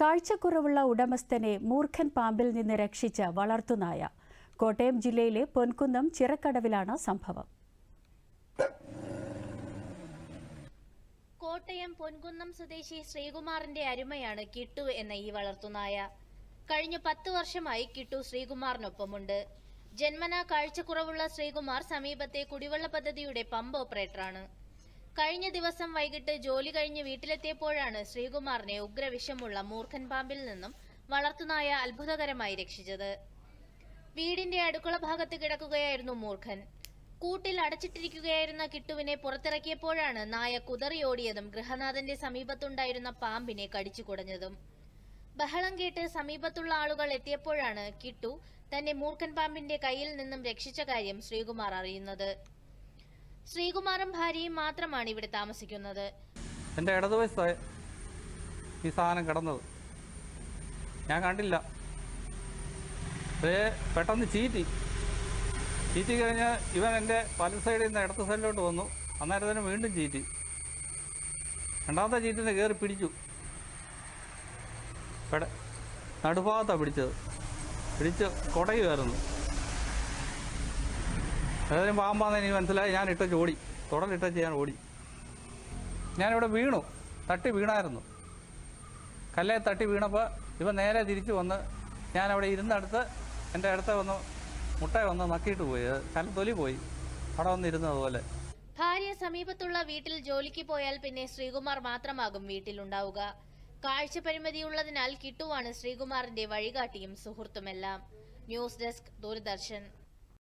കാഴ്ചക്കുറവുള്ള ഉടമസ്ഥനെ മൂർഖൻ പാമ്പിൽ നിന്ന് രക്ഷിച്ച വളർത്തുനായ കോട്ടയം ജില്ലയിലെ പൊൻകുന്നം ചിറക്കടവിലാണ് സംഭവം. കോട്ടയം പൊൻകുന്നം സ്വദേശി ശ്രീകുമാറിന്റെ അരുമയാണ് കിട്ടു എന്ന ഈ വളർത്തുനായ കഴിഞ്ഞ പത്ത് വർഷമായി കിട്ടു ശ്രീകുമാറിനൊപ്പമുണ്ട്. ജന്മനാ കാഴ്ചക്കുറവുള്ള ശ്രീകുമാർ സമീപത്തെ കുടിവെള്ള പദ്ധതിയുടെ പമ്പ് ഓപ്പറേറ്ററാണ്. കഴിഞ്ഞ ദിവസം വൈകിട്ട് ജോലി കഴിഞ്ഞ് വീട്ടിലെത്തിയപ്പോഴാണ് ശ്രീകുമാറിനെ ഉഗ്രവിഷമുള്ള മൂർഖൻ പാമ്പിൽ നിന്നും വളർത്തുനായ അത്ഭുതകരമായി രക്ഷിച്ചത്. വീടിന്റെ അടുക്കള ഭാഗത്ത് കിടക്കുകയായിരുന്നു മൂർഖൻ. കൂട്ടിൽ അടച്ചിട്ടിരിക്കുകയായിരുന്ന കിട്ടുവിനെ പുറത്തിറക്കിയപ്പോഴാണ് നായ കുതറിയോടിയതും ഗൃഹനാഥന്റെ സമീപത്തുണ്ടായിരുന്ന പാമ്പിനെ കടിച്ചു കുടഞ്ഞതും ബഹളം കേട്ട് സമീപത്തുള്ള ആളുകൾ എത്തിയപ്പോഴാണ് കിട്ടു തന്നെ മൂർഖൻ പാമ്പിന്റെ കയ്യിൽ നിന്നും രക്ഷിച്ച കാര്യം ശ്രീകുമാർ അറിയുന്നത്. ശ്രീകുമാറും ഭാര്യയും മാത്രമാണ് ഇവിടെ താമസിക്കുന്നത്. എന്റെ ഇടതുവശത്തായ ഈ സാധനം കിടന്നത്. ഞാൻ കണ്ടില്ല. പെട്ടെന്ന് ചീറ്റി. ചീറ്റി കഴിഞ്ഞ് ഇവൻ എന്റെ വലത് സൈഡിൽ നിന്ന് ഇടത്ത സൈഡിലോട്ട് വന്നു. അന്നേരത്തിന് വീണ്ടും ചീറ്റി. രണ്ടാമത്തെ ചീറ്റിനെ കയറി പിടിച്ചു. നടുഭാഗത്താണ് പിടിച്ചത്. പിടിച്ച് കുടയുമായിരുന്നു. ഏതായാലും പാമ്പാന്ന് എനിക്ക് മനസ്സിലായി. ഞാൻ ഇട്ടച്ച് ഓടി തുടലിട്ടച്ച് ഞാൻ ഓടി. ഞാനിവിടെ വീണു. തട്ടി വീണായിരുന്നു. കല്ലേ തട്ടി വീണപ്പോൾ ഇവ നേരെ തിരിച്ചു വന്ന് ഞാനവിടെ ഇരുന്നടുത്ത് എന്റെ അടുത്ത് വന്ന് മുട്ട വന്ന് നക്കിയിട്ട് പോയി. അത് കല്ല തൊലി പോയി. അവിടെ വന്ന് ഇരുന്നതുപോലെ ഭാര്യ സമീപത്തുള്ള വീട്ടിൽ ജോലിക്ക് പോയാൽ പിന്നെ ശ്രീകുമാർ മാത്രമാകും വീട്ടിലുണ്ടാവുക. കാഴ്ച പരിമിതിയുള്ളതിനാൽ കിട്ടുവാണ് ശ്രീകുമാറിന്റെ വഴികാട്ടിയും സുഹൃത്തുമെല്ലാം. News desk Doordarshan.